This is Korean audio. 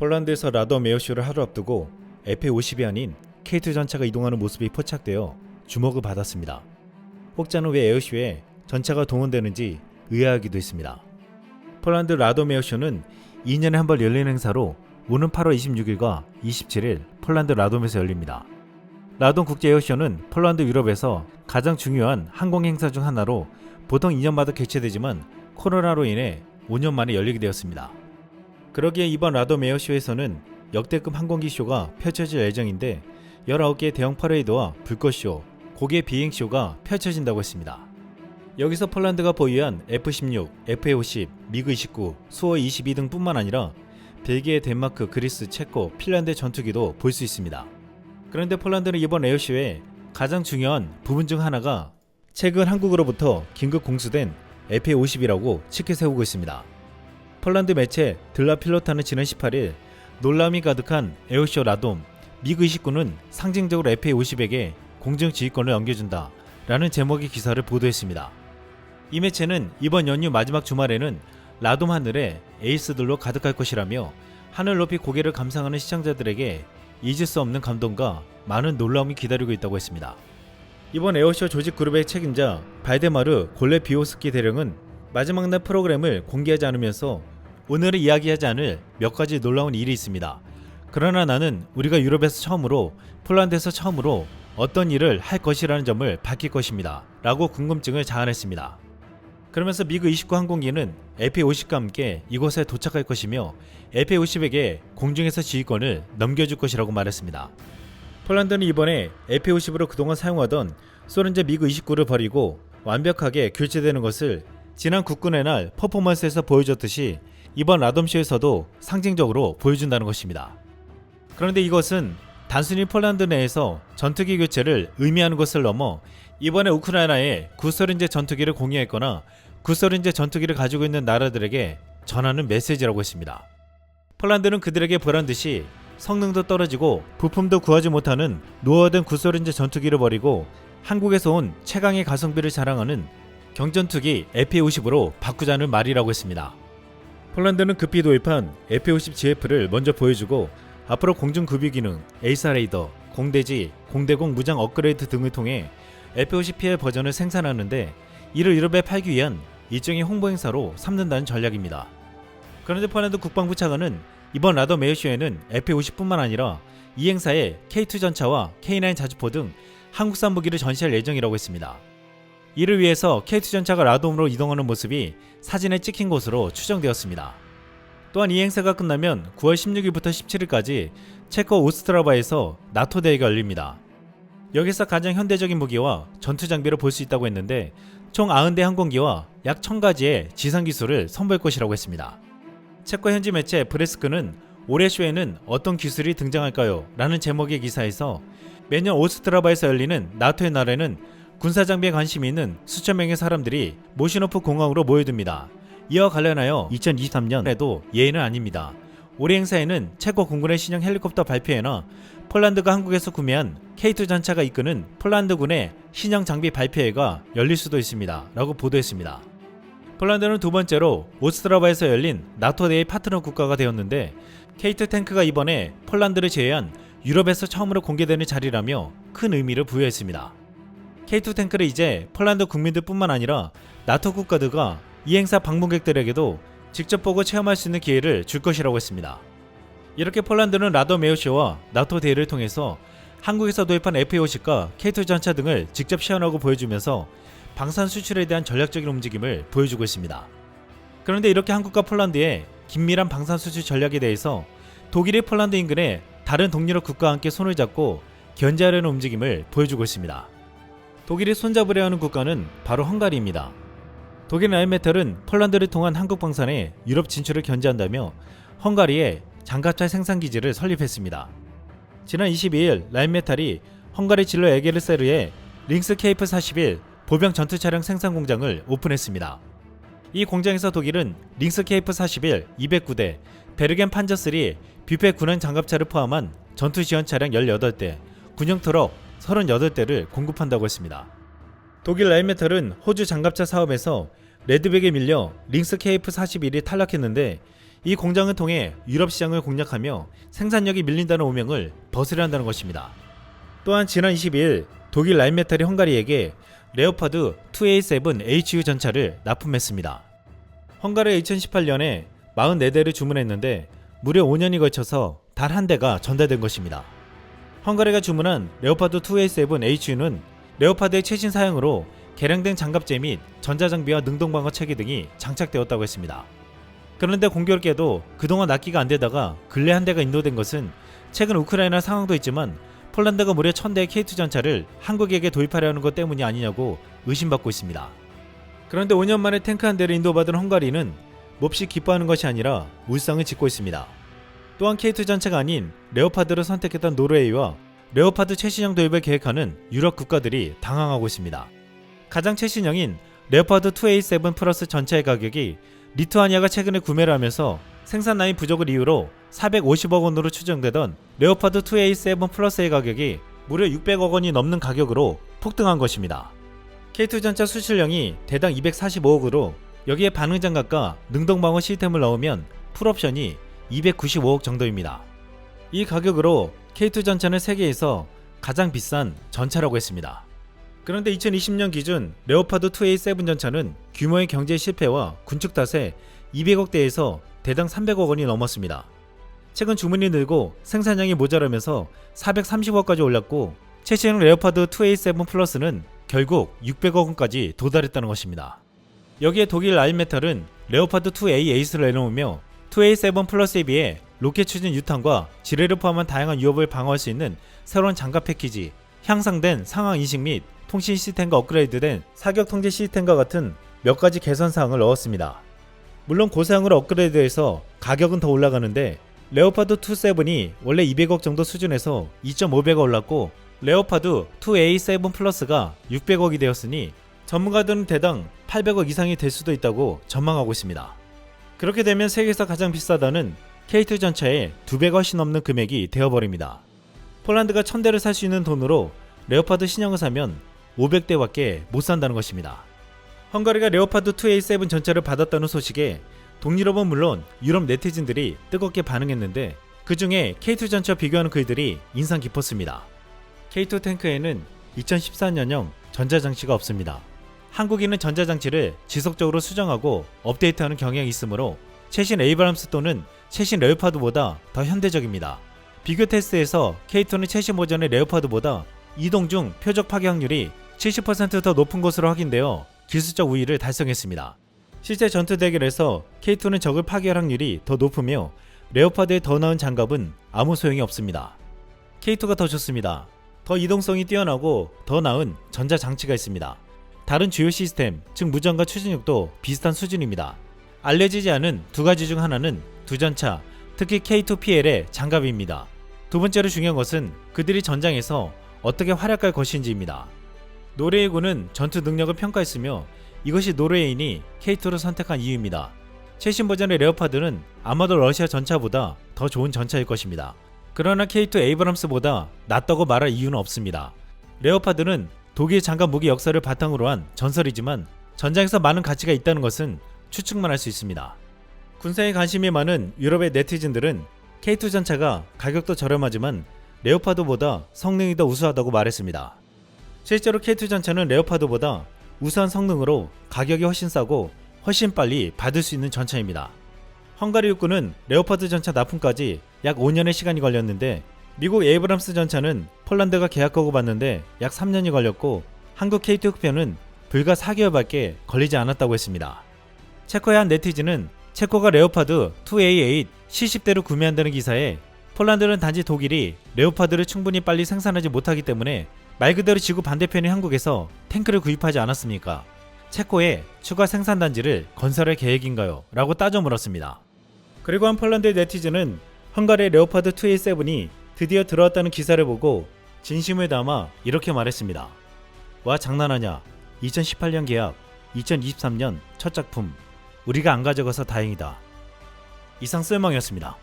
폴란드에서 라더 메어쇼를 하루 앞두고 F-50이 아닌 K2 전차가 이동하는 모습이 포착되어 주목을 받았습니다. 혹자는 왜 에어쇼에 전차가 동원되는지 의아하기도 했습니다. 폴란드 라더 메어쇼는 2년에 한 번 열리는 행사로 오는 8월 26일과 27일 폴란드 라돔에서 열립니다. 라돔 국제 에어쇼는 폴란드 유럽에서 가장 중요한 항공 행사 중 하나로 보통 2년마다 개최되지만 코로나로 인해 5년 만에 열리게 되었습니다. 그러기에 이번 라돔 에어쇼에서는 역대급 항공기 쇼가 펼쳐질 예정인데 19개의 대형 퍼레이드와 불꽃쇼, 고개 비행쇼가 펼쳐진다고 했습니다. 여기서 폴란드가 보유한 F-16, F-50, 미그-29, 수호-22 등뿐만 아니라 벨기에, 덴마크, 그리스, 체코, 핀란드 전투기도 볼 수 있습니다. 그런데 폴란드는 이번 에어쇼에 가장 중요한 부분 중 하나가 최근 한국으로부터 긴급 공수된 F-50이라고 치켜 세우고 있습니다. 폴란드 매체 들라필로타는 지난 18일 놀람이 가득한 에어쇼 라돔 미그-29는 상징적으로 F-50에게 공중 지휘권을 넘겨준다 라는 제목의 기사를 보도했습니다. 이 매체는 이번 연휴 마지막 주말에는 라돔 하늘에 에이스들로 가득할 것이라며 하늘 높이 고개를 감상하는 시청자들에게 잊을 수 없는 감동과 많은 놀라움이 기다리고 있다고 했습니다. 이번 에어쇼 조직 그룹의 책임자 발데마르 골레 비오스키 대령은 마지막 날 프로그램을 공개하지 않으면서 오늘은 이야기하지 않을 몇 가지 놀라운 일이 있습니다. 그러나 나는 우리가 유럽에서 처음으로 폴란드에서 처음으로 어떤 일을 할 것이라는 점을 밝힐 것입니다. 라고 궁금증을 자아냈습니다. 그러면서 미그 29 항공기는 F-50과 함께 이곳에 도착할 것이며 F-50에게 공중에서 지휘권을 넘겨줄 것이라고 말했습니다. 폴란드는 이번에 F-50으로 그동안 사용하던 소련제 미그 29를 버리고 완벽하게 교체되는 것을 지난 국군의 날 퍼포먼스에서 보여줬듯이 이번 라돔쇼에서도 상징적으로 보여준다는 것입니다. 그런데 이것은 단순히 폴란드 내에서 전투기 교체를 의미하는 것을 넘어 이번에 우크라이나에 구소련제 전투기를 공유했거나 구소련제 전투기를 가지고 있는 나라들에게 전하는 메시지라고 했습니다. 폴란드는 그들에게 보란 듯이 성능도 떨어지고 부품도 구하지 못하는 노후된 구소련제 전투기를 버리고 한국에서 온 최강의 가성비를 자랑하는 경전투기 F-50으로 바꾸자는 말이라고 했습니다. 폴란드는 급히 도입한 F-50 GF를 먼저 보여주고 앞으로 공중 구비 기능, 에이사 레이더, 공대지, 공대공 무장 업그레이드 등을 통해 F-50PL 버전을 생산하는데 이를 유럽에 팔기 위한 일종의 홍보 행사로 삼는다는 전략입니다. 그런데 폴란드 국방부 차관은 이번 라더 메어쇼에는 F-50뿐만 아니라 이 행사에 K2 전차와 K9 자주포 등 한국산 무기를 전시할 예정이라고 했습니다. 이를 위해서 K2 전차가 라돔으로 이동하는 모습이 사진에 찍힌 것으로 추정되었습니다. 또한 이 행사가 끝나면 9월 16일부터 17일까지 체코 오스트라바에서 나토 대회가 열립니다. 여기서 가장 현대적인 무기와 전투 장비를 볼 수 있다고 했는데 총 90대 항공기와 약 1000가지의 지상 기술을 선보일 것이라고 했습니다. 체코 현지 매체 브레스크는 올해 쇼에는 어떤 기술이 등장할까요? 라는 제목의 기사에서 매년 오스트라바에서 열리는 나토의 날에는 군사 장비에 관심이 있는 수천 명의 사람들이 모시노프 공항으로 모여듭니다. 이와 관련하여 2023년에도 예외는 아닙니다. 올해 행사에는 체코 공군의 신형 헬리콥터 발표회나 폴란드가 한국에서 구매한 K2 전차가 이끄는 폴란드군의 신형 장비 발표회가 열릴 수도 있습니다. 라고 보도했습니다. 폴란드는 두 번째로 오스트라바에서 열린 나토 내의 파트너 국가가 되었는데 K2 탱크가 이번에 폴란드를 제외한 유럽에서 처음으로 공개되는 자리라며 큰 의미를 부여했습니다. K2 탱크를 이제 폴란드 국민들뿐만 아니라 나토 국가들과 이 행사 방문객들에게도 직접 보고 체험할 수 있는 기회를 줄 것이라고 했습니다. 이렇게 폴란드는 라더 메오쇼와 나토 대회를 통해서 한국에서 도입한 F-50과 K2 전차 등을 직접 시연하고 보여주면서 방산 수출에 대한 전략적인 움직임을 보여주고 있습니다. 그런데 이렇게 한국과 폴란드의 긴밀한 방산 수출 전략에 대해서 독일이 폴란드 인근의 다른 동유럽 국가와 함께 손을 잡고 견제하려는 움직임을 보여주고 있습니다. 독일이 손잡으려 하는 국가는 바로 헝가리입니다. 독일 라인메탈은 폴란드를 통한 한국 방산에 유럽 진출을 견제한다며 헝가리에 장갑차 생산 기지를 설립했습니다. 지난 22일 라인메탈이 헝가리 진로 에게르세르에 링스 케이프 41 보병 전투 차량 생산 공장을 오픈했습니다. 이 공장에서 독일은 링스 케이프 41 209대, 베르겐 판저 3 뷔페 군원 장갑차를 포함한 전투 지원 차량 18대, 군용 트럭 38대를 공급한다고 했습니다. 독일 라인메탈은 호주 장갑차 사업에서 레드백에 밀려 링스 KF41이 탈락했는데 이 공장을 통해 유럽 시장을 공략하며 생산력이 밀린다는 오명을 벗으려 한다는 것입니다. 또한 지난 22일 독일 라인메탈이 헝가리에게 레오파드 2A7HU 전차를 납품했습니다. 헝가리 2018년에 44대를 주문했는데 무려 5년이 걸쳐서 단 한 대가 전달된 것입니다. 헝가리가 주문한 레오파드 2A7HU는 레오파드의 최신 사양으로 개량된 장갑제 및 전자장비와 능동방어 체계 등이 장착되었다고 했습니다. 그런데 공교롭게도 그동안 납기가 안 되다가 근래 한 대가 인도된 것은 최근 우크라이나 상황도 있지만 폴란드가 무려 1000대의 K2 전차를 한국에게 도입하려는 것 때문이 아니냐고 의심받고 있습니다. 그런데 5년 만에 탱크 한 대를 인도받은 헝가리는 몹시 기뻐하는 것이 아니라 울상을 짓고 있습니다. 또한 K2 전차가 아닌 레오파드를 선택했던 노르웨이와 레오파드 최신형 도입을 계획하는 유럽 국가들이 당황하고 있습니다. 가장 최신형인 레오파드 2A7 플러스 전차의 가격이 리투아니아가 최근에 구매를 하면서 생산 라인 부족을 이유로 450억 원으로 추정되던 레오파드 2A7 플러스의 가격이 무려 600억 원이 넘는 가격으로 폭등한 것입니다. K2 전차 수출량이 대당 245억으로 여기에 반응 장갑과 능동 방어 시스템을 넣으면 풀옵션이 295억 정도입니다. 이 가격으로 K2 전차는 세계에서 가장 비싼 전차라고 했습니다. 그런데 2020년 기준 레오파드 2A7 전차는 규모의 경제 실패와 군축 탓에 200억대에서 대당 300억 원이 넘었습니다. 최근 주문이 늘고 생산량이 모자라면서 430억까지 올랐고 최신 레오파드 2A7 플러스는 결국 600억 원까지 도달했다는 것입니다. 여기에 독일 라인메탈은 레오파드 2A 에이스를 내놓으며 2A7 플러스에 비해 로켓 추진 유탄과 지뢰를 포함한 다양한 위협을 방어할 수 있는 새로운 장갑 패키지, 향상된 상황 인식 및 통신 시스템과 업그레이드된 사격 통제 시스템과 같은 몇 가지 개선 사항을 넣었습니다. 물론 고사양으로 업그레이드해서 가격은 더 올라가는데 레오파드 2.7이 원래 200억 정도 수준에서 2.5배가 올랐고 레오파드 2A7 플러스가 600억이 되었으니 전문가들은 대당 800억 이상이 될 수도 있다고 전망하고 있습니다. 그렇게 되면 세계에서 가장 비싸다는 K2 전차의 2배 훨씬 넘는 금액이 되어버립니다. 폴란드가 1000대를 살 수 있는 돈으로 레오파드 신형을 사면 500대밖에 못 산다는 것입니다. 헝가리가 레오파드 2A7 전차를 받았다는 소식에 동유럽은 물론 유럽 네티즌들이 뜨겁게 반응했는데 그 중에 K2 전차 비교하는 글들이 인상 깊었습니다. K2 탱크에는 2014년형 전자장치가 없습니다. 한국인은 전자장치를 지속적으로 수정하고 업데이트하는 경향이 있으므로 최신 에이브람스 또는 최신 레오파드보다 더 현대적입니다. 비교 테스트에서 K2는 최신 버전의 레오파드보다 이동 중 표적 파괴 확률이 70%더 높은 것으로 확인되어 기술적 우위를 달성했습니다. 실제 전투 대결에서 K2는 적을 파괴할 확률이 더 높으며 레오파드의 더 나은 장갑은 아무 소용이 없습니다. K2가 더 좋습니다. 더 이동성이 뛰어나고 더 나은 전자 장치가 있습니다. 다른 주요 시스템, 즉 무전과 추진력도 비슷한 수준입니다. 알려지지 않은 두 가지 중 하나는 두 전차, 특히 K2PL의 장갑입니다. 두 번째로 중요한 것은 그들이 전장에서 어떻게 활약할 것인지입니다. 노르웨이 군은 전투 능력을 평가했으며 이것이 노르웨이인이 K2를 선택한 이유입니다. 최신 버전의 레오파드는 아마도 러시아 전차보다 더 좋은 전차일 것입니다. 그러나 K2 에이브람스보다 낫다고 말할 이유는 없습니다. 레오파드는 독일 장갑 무기 역사를 바탕으로 한 전설이지만 전장에서 많은 가치가 있다는 것은 추측만 할 수 있습니다. 군사에 관심이 많은 유럽의 네티즌들은 K2 전차가 가격도 저렴하지만 레오파드보다 성능이 더 우수하다고 말했습니다. 실제로 K2 전차는 레오파드보다 우수한 성능으로 가격이 훨씬 싸고 훨씬 빨리 받을 수 있는 전차입니다. 헝가리 육군은 레오파드 전차 납품까지 약 5년의 시간이 걸렸는데 미국 에이브람스 전차는 폴란드가 계약하고 받는데 약 3년이 걸렸고 한국 K2 흡편은 불과 4개월밖에 걸리지 않았다고 했습니다. 체코의 한 네티즌은 체코가 레오파드 2A8 70대를 구매한다는 기사에 폴란드는 단지 독일이 레오파드를 충분히 빨리 생산하지 못하기 때문에 말 그대로 지구 반대편의 한국에서 탱크를 구입하지 않았습니까? 체코에 추가 생산 단지를 건설할 계획인가요? 라고 따져 물었습니다. 그리고 한 폴란드 네티즌은 헝가리의 레오파드 2A7이 드디어 들어왔다는 기사를 보고 진심을 담아 이렇게 말했습니다. 와 장난하냐? 2018년 계약, 2023년 첫 작품. 우리가 안 가져가서 다행이다. 이상 쓸망이었습니다.